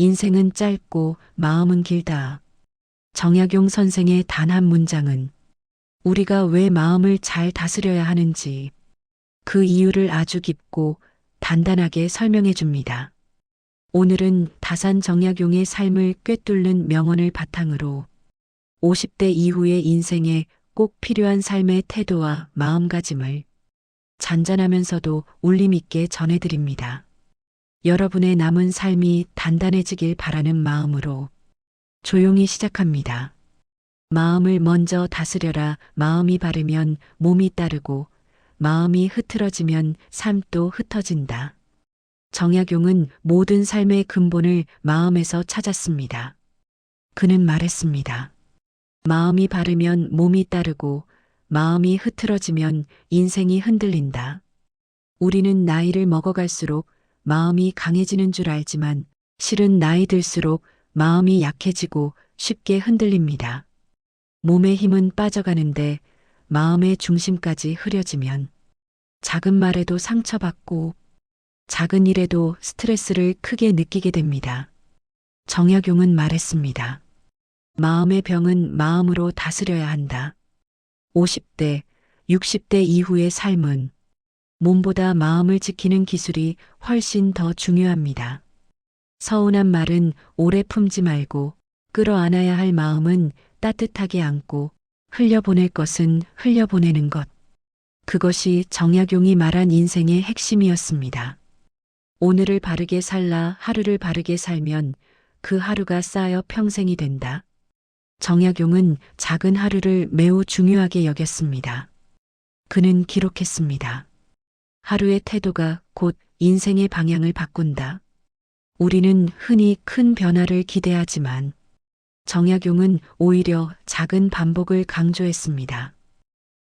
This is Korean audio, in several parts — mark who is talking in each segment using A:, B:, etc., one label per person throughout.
A: 인생은 짧고 마음은 길다. 정약용 선생의 단 한 문장은 우리가 왜 마음을 잘 다스려야 하는지 그 이유를 아주 깊고 단단하게 설명해 줍니다. 오늘은 다산 정약용의 삶을 꿰뚫는 명언을 바탕으로 50대 이후의 인생에 꼭 필요한 삶의 태도와 마음가짐을 잔잔하면서도 울림 있게 전해드립니다. 여러분의 남은 삶이 단단해지길 바라는 마음으로 조용히 시작합니다. 마음을 먼저 다스려라. 마음이 바르면 몸이 따르고 마음이 흐트러지면 삶도 흩어진다. 정약용은 모든 삶의 근본을 마음에서 찾았습니다. 그는 말했습니다. 마음이 바르면 몸이 따르고 마음이 흐트러지면 인생이 흔들린다. 우리는 나이를 먹어갈수록 마음이 강해지는 줄 알지만 실은 나이 들수록 마음이 약해지고 쉽게 흔들립니다. 몸의 힘은 빠져가는데 마음의 중심까지 흐려지면 작은 말에도 상처받고 작은 일에도 스트레스를 크게 느끼게 됩니다. 정약용은 말했습니다. 마음의 병은 마음으로 다스려야 한다. 50대, 60대 이후의 삶은 몸보다 마음을 지키는 기술이 훨씬 더 중요합니다. 서운한 말은 오래 품지 말고 끌어안아야 할 마음은 따뜻하게 안고 흘려보낼 것은 흘려보내는 것. 그것이 정약용이 말한 인생의 핵심이었습니다. 오늘을 바르게 살라 하루를 바르게 살면 그 하루가 쌓여 평생이 된다. 정약용은 작은 하루를 매우 중요하게 여겼습니다. 그는 기록했습니다. 하루의 태도가 곧 인생의 방향을 바꾼다. 우리는 흔히 큰 변화를 기대하지만 정약용은 오히려 작은 반복을 강조했습니다.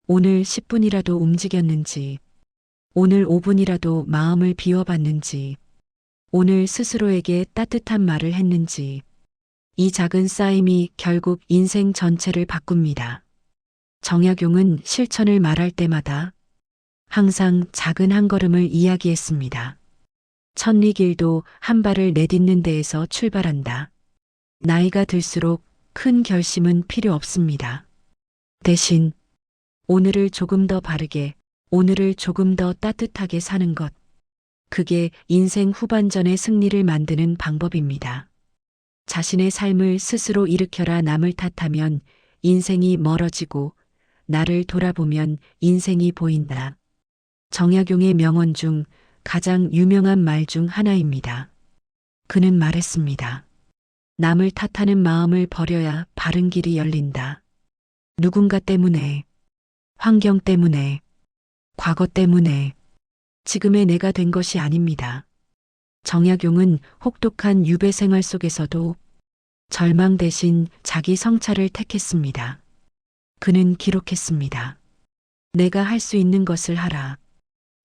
A: 오늘 10분이라도 움직였는지, 오늘 5분이라도 마음을 비워봤는지, 오늘 스스로에게 따뜻한 말을 했는지, 이 작은 쌓임이 결국 인생 전체를 바꿉니다. 정약용은 실천을 말할 때마다 항상 작은 한 걸음을 이야기했습니다. 천리길도 한 발을 내딛는 데에서 출발한다. 나이가 들수록 큰 결심은 필요 없습니다. 대신 오늘을 조금 더 바르게, 오늘을 조금 더 따뜻하게 사는 것. 그게 인생 후반전의 승리를 만드는 방법입니다. 자신의 삶을 스스로 일으켜라 남을 탓하면 인생이 멀어지고 나를 돌아보면 인생이 보인다. 정약용의 명언 중 가장 유명한 말 중 하나입니다. 그는 말했습니다. 남을 탓하는 마음을 버려야 바른 길이 열린다. 누군가 때문에, 환경 때문에, 과거 때문에, 지금의 내가 된 것이 아닙니다. 정약용은 혹독한 유배 생활 속에서도 절망 대신 자기 성찰을 택했습니다. 그는 기록했습니다. 내가 할 수 있는 것을 하라.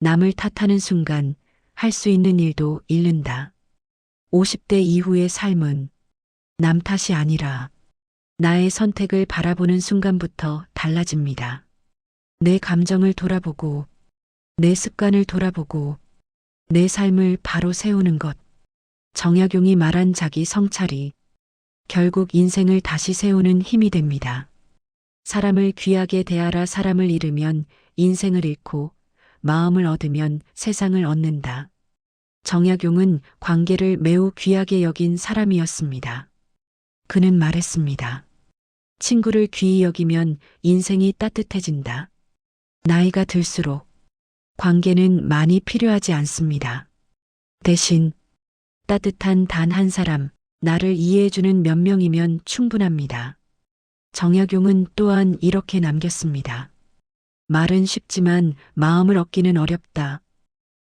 A: 남을 탓하는 순간 할 수 있는 일도 잃는다. 50대 이후의 삶은 남 탓이 아니라 나의 선택을 바라보는 순간부터 달라집니다. 내 감정을 돌아보고 내 습관을 돌아보고 내 삶을 바로 세우는 것. 정약용이 말한 자기 성찰이 결국 인생을 다시 세우는 힘이 됩니다. 사람을 귀하게 대하라 사람을 잃으면 인생을 잃고 마음을 얻으면 세상을 얻는다. 정약용은 관계를 매우 귀하게 여긴 사람이었습니다. 그는 말했습니다. 친구를 귀히 여기면 인생이 따뜻해진다. 나이가 들수록 관계는 많이 필요하지 않습니다. 대신 따뜻한 단 한 사람, 나를 이해해주는 몇 명이면 충분합니다. 정약용은 또한 이렇게 남겼습니다. 말은 쉽지만 마음을 얻기는 어렵다.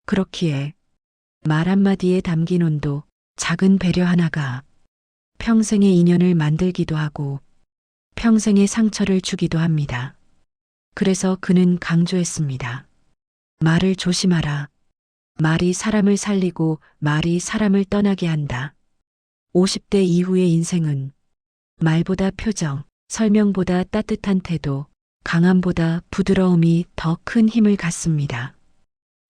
A: 그렇기에 말 한마디에 담긴 온도, 작은 배려 하나가 평생의 인연을 만들기도 하고 평생의 상처를 주기도 합니다. 그래서 그는 강조했습니다. 말을 조심하라. 말이 사람을 살리고 말이 사람을 떠나게 한다. 50대 이후의 인생은 말보다 표정, 설명보다 따뜻한 태도, 강함보다 부드러움이 더 큰 힘을 갖습니다.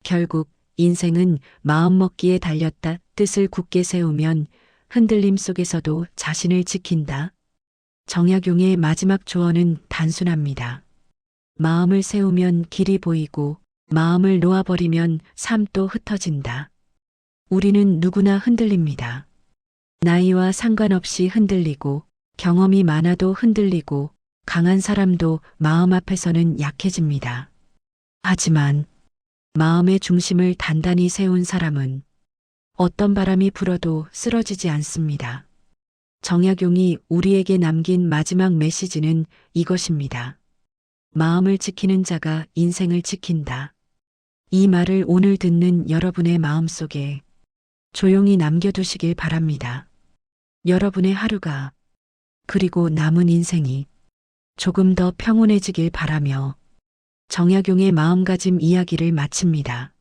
A: 결국 인생은 마음먹기에 달렸다 뜻을 굳게 세우면 흔들림 속에서도 자신을 지킨다. 정약용의 마지막 조언은 단순합니다. 마음을 세우면 길이 보이고 마음을 놓아버리면 삶도 흩어진다. 우리는 누구나 흔들립니다. 나이와 상관없이 흔들리고 경험이 많아도 흔들리고 강한 사람도 마음 앞에서는 약해집니다. 하지만 마음의 중심을 단단히 세운 사람은 어떤 바람이 불어도 쓰러지지 않습니다. 정약용이 우리에게 남긴 마지막 메시지는 이것입니다. 마음을 지키는 자가 인생을 지킨다. 이 말을 오늘 듣는 여러분의 마음 속에 조용히 남겨두시길 바랍니다. 여러분의 하루가 그리고 남은 인생이 조금 더 평온해지길 바라며 정약용의 마음가짐 이야기를 마칩니다.